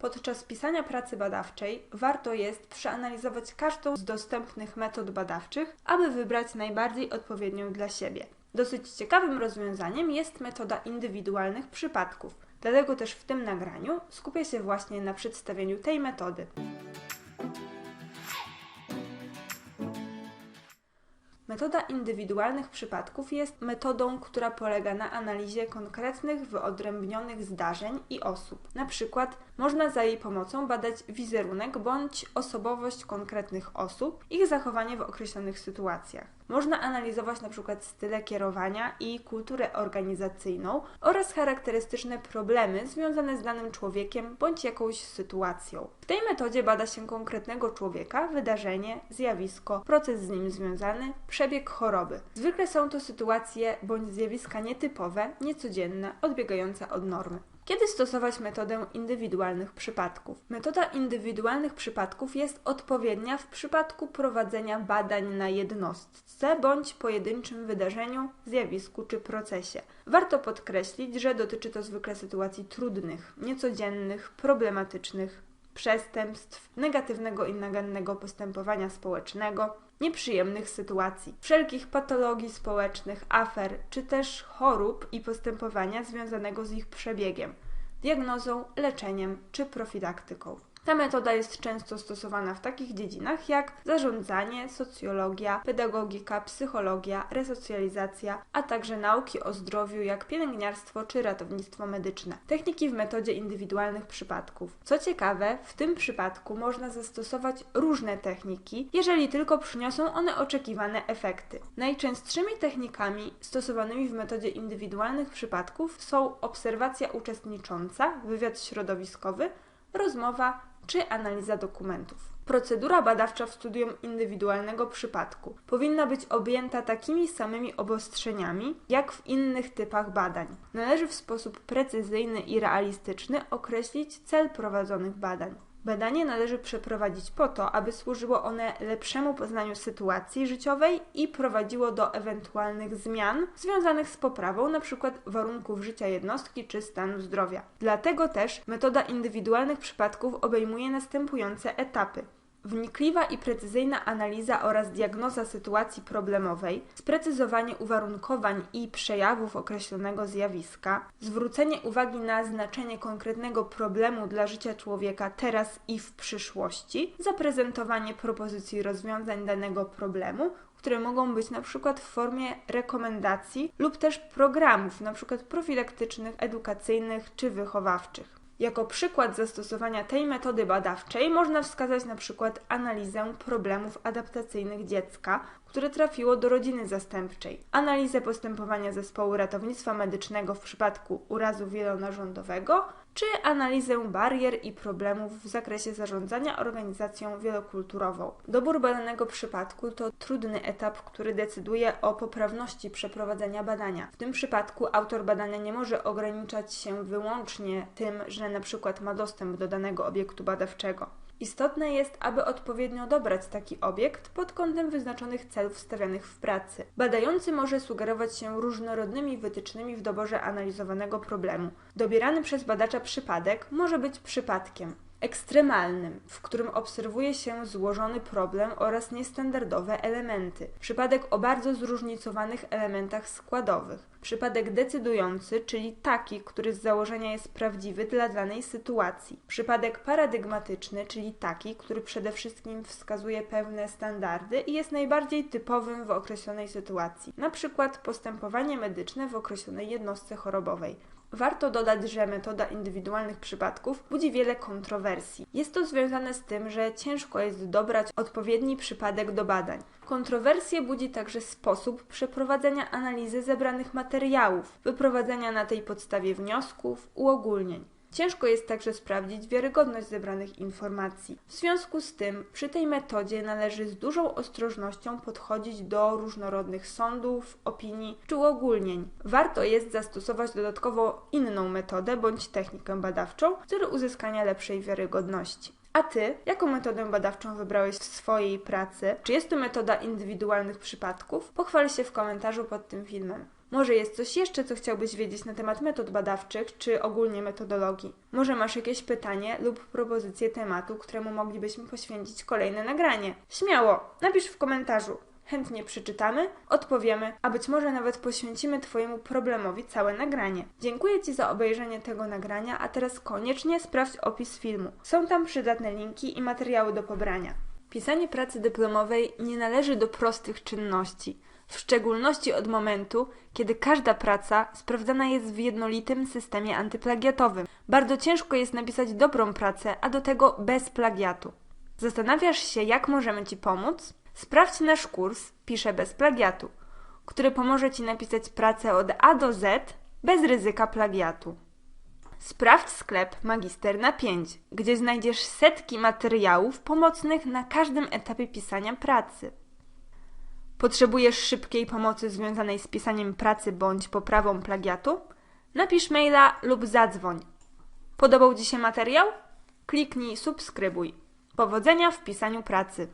Podczas pisania pracy badawczej warto jest przeanalizować każdą z dostępnych metod badawczych, aby wybrać najbardziej odpowiednią dla siebie. Dosyć ciekawym rozwiązaniem jest metoda indywidualnych przypadków. Dlatego też w tym nagraniu skupię się właśnie na przedstawieniu tej metody. Metoda indywidualnych przypadków jest metodą, która polega na analizie konkretnych, wyodrębnionych zdarzeń i osób. Na przykład można za jej pomocą badać wizerunek bądź osobowość konkretnych osób, ich zachowanie w określonych sytuacjach. Można analizować na przykład style kierowania i kulturę organizacyjną oraz charakterystyczne problemy związane z danym człowiekiem bądź jakąś sytuacją. W tej metodzie bada się konkretnego człowieka, wydarzenie, zjawisko, proces z nim związany, przebieg choroby. Zwykle są to sytuacje bądź zjawiska nietypowe, niecodzienne, odbiegające od normy. Kiedy stosować metodę indywidualnych przypadków? Metoda indywidualnych przypadków jest odpowiednia w przypadku prowadzenia badań na jednostce bądź pojedynczym wydarzeniu, zjawisku czy procesie. Warto podkreślić, że dotyczy to zwykle sytuacji trudnych, niecodziennych, problematycznych, przestępstw, negatywnego i nagannego postępowania społecznego, nieprzyjemnych sytuacji, wszelkich patologii społecznych, afer, czy też chorób i postępowania związanego z ich przebiegiem, diagnozą, leczeniem czy profilaktyką. Ta metoda jest często stosowana w takich dziedzinach jak zarządzanie, socjologia, pedagogika, psychologia, resocjalizacja, a także nauki o zdrowiu jak pielęgniarstwo czy ratownictwo medyczne. Techniki w metodzie indywidualnych przypadków. Co ciekawe, w tym przypadku można zastosować różne techniki, jeżeli tylko przyniosą one oczekiwane efekty. Najczęstszymi technikami stosowanymi w metodzie indywidualnych przypadków są obserwacja uczestnicząca, wywiad środowiskowy, rozmowa czy analiza dokumentów. Procedura badawcza w studium indywidualnego przypadku powinna być objęta takimi samymi obostrzeniami jak w innych typach badań. Należy w sposób precyzyjny i realistyczny określić cel prowadzonych badań. Badanie należy przeprowadzić po to, aby służyło one lepszemu poznaniu sytuacji życiowej i prowadziło do ewentualnych zmian związanych z poprawą np. warunków życia jednostki czy stanu zdrowia. Dlatego też metoda indywidualnych przypadków obejmuje następujące etapy wnikliwa i precyzyjna analiza oraz diagnoza sytuacji problemowej, sprecyzowanie uwarunkowań i przejawów określonego zjawiska, zwrócenie uwagi na znaczenie konkretnego problemu dla życia człowieka teraz i w przyszłości, zaprezentowanie propozycji rozwiązań danego problemu, które mogą być na przykład w formie rekomendacji lub też programów, na przykład profilaktycznych, edukacyjnych czy wychowawczych. Jako przykład zastosowania tej metody badawczej można wskazać na przykład analizę problemów adaptacyjnych dziecka, które trafiło do rodziny zastępczej, analizę postępowania zespołu ratownictwa medycznego w przypadku urazu wielonarządowego, czy analizę barier i problemów w zakresie zarządzania organizacją wielokulturową. Dobór badanego przypadku to trudny etap, który decyduje o poprawności przeprowadzenia badania. W tym przypadku autor badania nie może ograniczać się wyłącznie tym, że na przykład ma dostęp do danego obiektu badawczego. Istotne jest, aby odpowiednio dobrać taki obiekt pod kątem wyznaczonych celów stawianych w pracy. Badający może sugerować się różnorodnymi wytycznymi w doborze analizowanego problemu. Dobierany przez badacza przypadek może być przypadkiem ekstremalnym, w którym obserwuje się złożony problem oraz niestandardowe elementy. Przypadek o bardzo zróżnicowanych elementach składowych. Przypadek decydujący, czyli taki, który z założenia jest prawdziwy dla danej sytuacji. Przypadek paradygmatyczny, czyli taki, który przede wszystkim wskazuje pewne standardy i jest najbardziej typowym w określonej sytuacji, na przykład postępowanie medyczne w określonej jednostce chorobowej. Warto dodać, że metoda indywidualnych przypadków budzi wiele kontrowersji. Jest to związane z tym, że ciężko jest dobrać odpowiedni przypadek do badań. Kontrowersje budzi także sposób przeprowadzenia analizy zebranych materiałów, wyprowadzenia na tej podstawie wniosków, uogólnień. Ciężko jest także sprawdzić wiarygodność zebranych informacji. W związku z tym przy tej metodzie należy z dużą ostrożnością podchodzić do różnorodnych sądów, opinii czy uogólnień. Warto jest zastosować dodatkowo inną metodę bądź technikę badawczą w celu uzyskania lepszej wiarygodności. A ty, jaką metodę badawczą wybrałeś w swojej pracy? Czy jest to metoda indywidualnych przypadków? Pochwal się w komentarzu pod tym filmem. Może jest coś jeszcze, co chciałbyś wiedzieć na temat metod badawczych, czy ogólnie metodologii? Może masz jakieś pytanie lub propozycję tematu, któremu moglibyśmy poświęcić kolejne nagranie? Śmiało, napisz w komentarzu. Chętnie przeczytamy, odpowiemy, a być może nawet poświęcimy Twojemu problemowi całe nagranie. Dziękuję Ci za obejrzenie tego nagrania, a teraz koniecznie sprawdź opis filmu. Są tam przydatne linki i materiały do pobrania. Pisanie pracy dyplomowej nie należy do prostych czynności, w szczególności od momentu, kiedy każda praca sprawdzana jest w jednolitym systemie antyplagiatowym. Bardzo ciężko jest napisać dobrą pracę, a do tego bez plagiatu. Zastanawiasz się, jak możemy Ci pomóc? Sprawdź nasz kurs Piszę bez plagiatu, który pomoże Ci napisać pracę od A do Z bez ryzyka plagiatu. Sprawdź sklep Magister na 5, gdzie znajdziesz setki materiałów pomocnych na każdym etapie pisania pracy. Potrzebujesz szybkiej pomocy związanej z pisaniem pracy bądź poprawą plagiatu? Napisz maila lub zadzwoń. Podobał Ci się materiał? Kliknij subskrybuj. Powodzenia w pisaniu pracy.